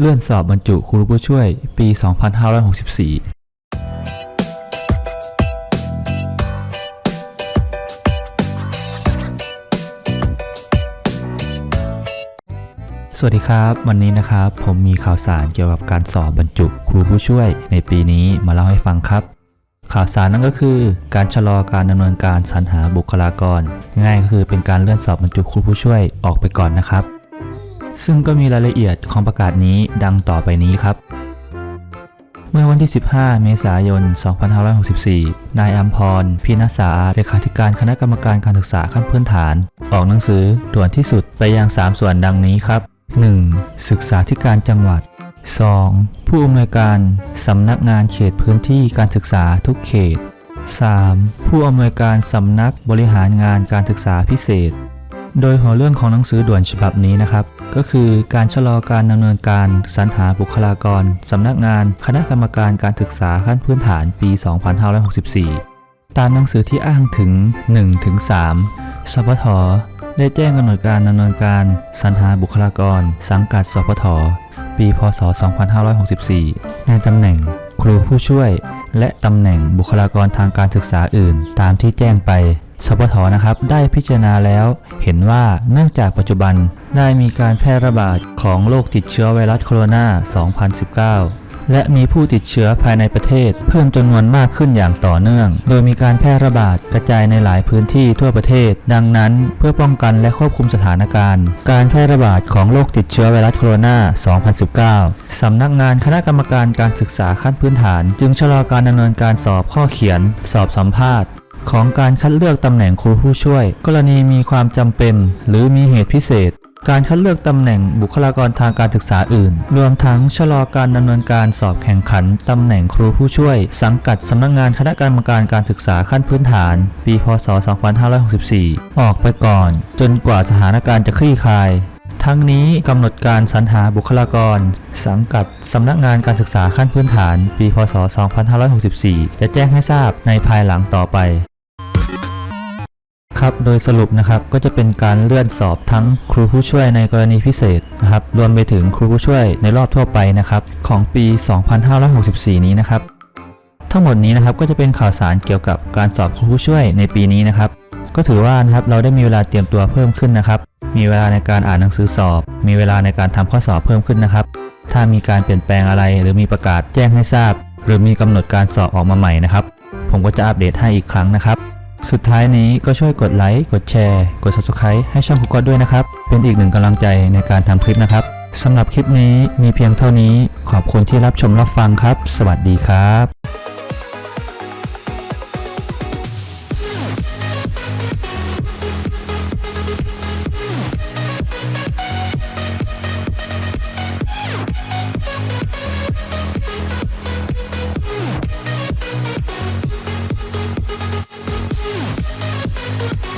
เลื่อนสอบบรรจุครูผู้ช่วย ปี 2564สวัสดีครับ วันนี้นะครับผมมีข่าวสารเกี่ยวกับการสอบบรรจุครูผู้ช่วย ในปีนี้มาเล่าให้ฟังครับ ข่าวสารนั่นก็คือ การชะลอการดำเนินการสรรหาบุคลากร ง่ายก็คือเป็นการเลื่อนสอบบรรจุครูผู้ช่วยออกไปก่อนนะครับ ซึ่งก็มีรายละเอียดของประกาศนี้ดังต่อไปนี้ครับ เมื่อวันที่ 15 เมษายน 2564 นายอัมพรพีนสาเลขาธิการคณะกรรมการการศึกษาขั้นพื้นฐาน ออกหนังสือด่วนที่สุดไปยัง 3 ส่วนดังนี้ครับ 1. ศึกษาธิการจังหวัด 2. ผู้อำนวยการสำนักงานเขตพื้นที่การศึกษาทุกเขต 3. ผู้อำนวยการสำนักบริหารงานการศึกษาพิเศษ โดยหัวเรื่องของหนังสือด่วนฉบับนี้นะครับ ก็คือการชะลอการดำเนินการสรรหาบุคลากรสำนักงาน คณะกรรมการการศึกษาขั้นพื้นฐานปี 2564 ตามหนังสือที่อ้างถึง 1-3สพทได้แจ้งกำหนดการดำเนินการสรรหาบุคลากร สังกัดสพทปี พศ 2564 ในตำแหน่ง ครูผู้ช่วย และตำแหน่งบุคลากรทางการศึกษาอื่น ตามที่แจ้งไป สพทนะครับได้พิจารณาแล้วเห็นว่าเนื่องจากปัจจุบันได้มีการแพร่ระบาดของโรคติดเชื้อไวรัสโคโรนา 2019และมีผู้ติดเชื้อภายในประเทศ เพิ่มจำนวนมากขึ้นอย่างต่อเนื่อง โดยมีการแพร่ระบาดกระจายในหลายพื้นที่ทั่วประเทศ ดังนั้นเพื่อป้องกันและควบคุมสถานการณ์ การแพร่ระบาดของโรคติดเชื้อไวรัสโคโรนา 2019 สำนักงานคณะกรรมการการศึกษาขั้นพื้นฐาน จึงชะลอการดำเนินการสอบข้อเขียน สอบสัมภาษณ์ ของการคัดเลือกตำแหน่งครูผู้ช่วย กรณีมีความจำเป็น หรือมีเหตุพิเศษ การคัดเลือกตำแหน่งบุคลากรทางการศึกษาอื่น รวมทั้งชะลอการดำเนินการสอบแข่งขันตำแหน่งครูผู้ช่วย สังกัดสำนักงานคณะกรรมการการศึกษาขั้นพื้นฐาน ปี พศ 2564 ออกไปก่อน จนกว่าสถานการณ์จะคลี่คลายทั้งนี้กำหนดการสรรหาบุคลากร สังกัดสำนักงานการศึกษาขั้นพื้นฐาน ปี พศ 2564 จะแจ้งให้ทราบในภายหลังต่อไป ครับ โดยสรุปนะครับก็จะเป็นการเลื่อนสอบทั้งครูผู้ช่วยในกรณีพิเศษนะครับ รวมไปถึงครูผู้ช่วยในรอบทั่วไปนะครับ ของปี 2564 นี้นะครับ ทั้งหมดนี้นะครับก็จะเป็นข่าวสารเกี่ยวกับการสอบครูผู้ช่วยในปีนี้นะครับ ก็ถือว่านะครับเราได้มีเวลาเตรียมตัวเพิ่มขึ้นนะครับ มีเวลาในการอ่านหนังสือสอบ มีเวลาในการทำข้อสอบเพิ่มขึ้นนะครับ ถ้ามีการเปลี่ยนแปลงอะไร หรือมีประกาศแจ้งให้ทราบ หรือมีกำหนดการสอบออกมาใหม่นะครับ ผมก็จะอัปเดตให้อีกครั้งนะครับ สุดท้ายนี้ก็ช่วยกดไลค์ กดแชร์ กด subscribe ให้ช่องคุกกอด้วยนะครับ เป็นอีกหนึ่งกำลังใจในการทำคลิปนะครับสำหรับคลิปนี้มีเพียงเท่านี้ ขอบคุณที่รับชมรับฟังครับ สวัสดีครับ